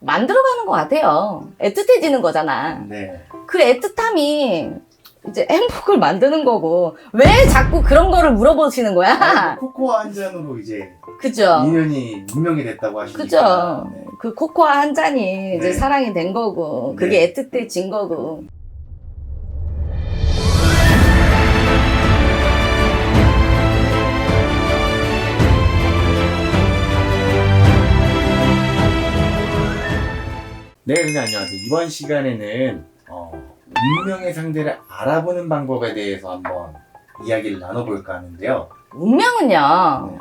만들어가는 것 같아요. 애틋해지는 거잖아. 네. 그 애틋함이 이제 행복을 만드는 거고 왜 자꾸 그런 거를 물어보시는 거야? 아니, 코코아 한 잔으로 이제 그죠? 인연이 운명이 됐다고 하시니까. 그죠? 네. 그 코코아 한 잔이 이제 네. 사랑이 된 거고 그게 애틋해진 거고 네, 선생님 안녕하세요. 이번 시간에는 어, 운명의 상대를 알아보는 방법에 대해서 한번 이야기를 나눠볼까 하는데요. 운명은요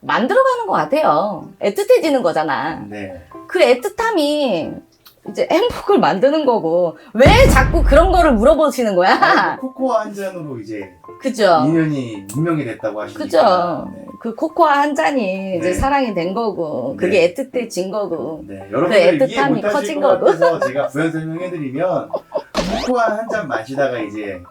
만들어가는 것 같아요. 애틋해지는 거잖아. 네. 그 애틋함이 이제 행복을 만드는 거고 왜 자꾸 그런 거를 물어보시는 거야? 아니, 코코아 한 잔으로 이제 그죠? 인연이 운명이 됐다고 하시니까. 그죠? 네. 그 코코아 한 잔이 이제 네. 사랑이 된 거고 그게 애틋해진 거고 네, 여러분들 그 이해 애틋함이 못하실 커진 것 거고. 같아서 제가 부연 설명해드리면 코코아 한 잔 마시다가 이제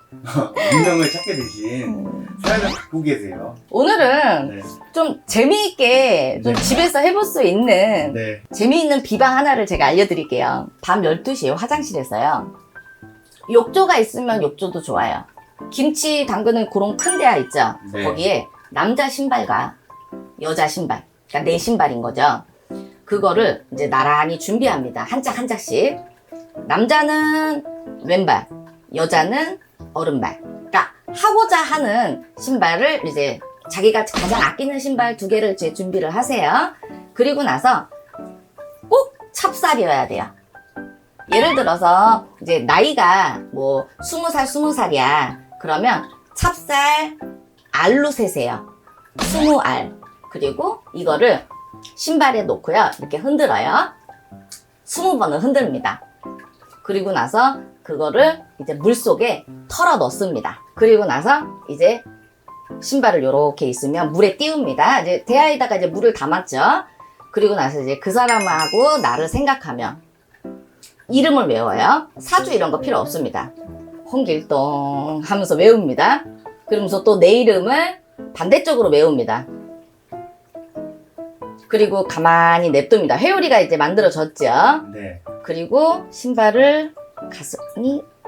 운명을 찾게 되신 음. 사연을 갖고 계세요. 오늘은 네. 좀 재미있게 좀 네. 집에서 해볼 수 있는 네. 재미있는 비방 하나를 제가 알려드릴게요. 밤 12시에 화장실에서요. 욕조가 있으면 욕조도 좋아요. 김치 담그는 그런 큰 데야 있죠? 네. 거기에 남자 신발과 여자 신발, 그러니까 내 신발인 거죠. 그거를 이제 나란히 준비합니다. 한 짝 한 짝씩. 남자는 왼발, 여자는 오른발. 그러니까 하고자 하는 신발을 이제 자기가 가장 아끼는 신발 두 개를 이제 준비를 하세요. 그리고 나서 꼭 찹쌀이어야 돼요. 예를 들어서 이제 나이가 뭐 스무 살 스무 살이야. 그러면 찹쌀 알로 세세요. 스무 알. 그리고 이거를 신발에 놓고요. 이렇게 흔들어요. 스무 번을 흔듭니다. 그리고 나서 그거를 이제 물 속에 털어 넣습니다. 그리고 나서 이제 신발을 이렇게 있으면 물에 띄웁니다. 이제 대야에다가 이제 물을 담았죠. 그리고 나서 이제 그 사람하고 나를 생각하며 이름을 외워요. 사주 이런 거 필요 없습니다. 홍길동 하면서 외웁니다. 그러면서 또 내 이름을 반대쪽으로 외웁니다. 그리고 가만히 냅둡니다. 회오리가 이제 만들어졌죠. 네. 그리고 신발을 가슴이 딱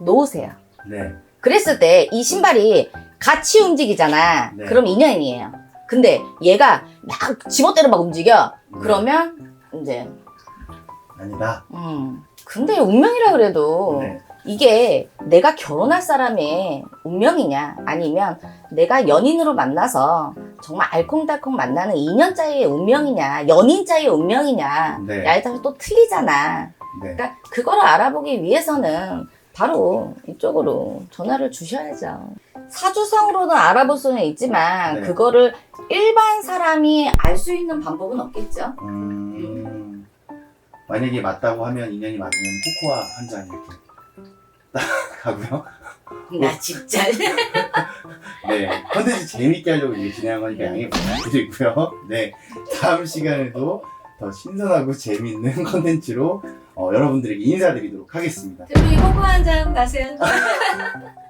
놓으세요. 네. 그랬을 때 이 신발이 같이 움직이잖아. 네. 그럼 인연이에요. 근데 얘가 막 지멋대로 막 움직여. 네. 그러면 이제 아니다. 음. 근데 운명이라 그래도 네. 이게 내가 결혼할 사람의 운명이냐 아니면 내가 연인으로 만나서 정말 알콩달콩 만나는 2년짜리의 운명이냐 연인짜리의 운명이냐 네. 야에 따라 또 틀리잖아 네. 그러니까 그거를 알아보기 위해서는 바로 이쪽으로 전화를 주셔야죠 사주성으로는 알아볼 수는 있지만 네. 그거를 일반 사람이 알 수 있는 방법은 없겠죠 음, 만약에 맞다고 하면 인연이 맞으면 코코아 한 잔 이렇게 딱 가고요. 나 진짜 네. 컨텐츠 재밌게 하려고 이렇게 진행한 거니까 양해 부탁드리고요. 네. 다음 시간에도 더 신선하고 재밌는 컨텐츠로 어, 여러분들에게 인사드리도록 하겠습니다. 우리 호구 한잔 가세요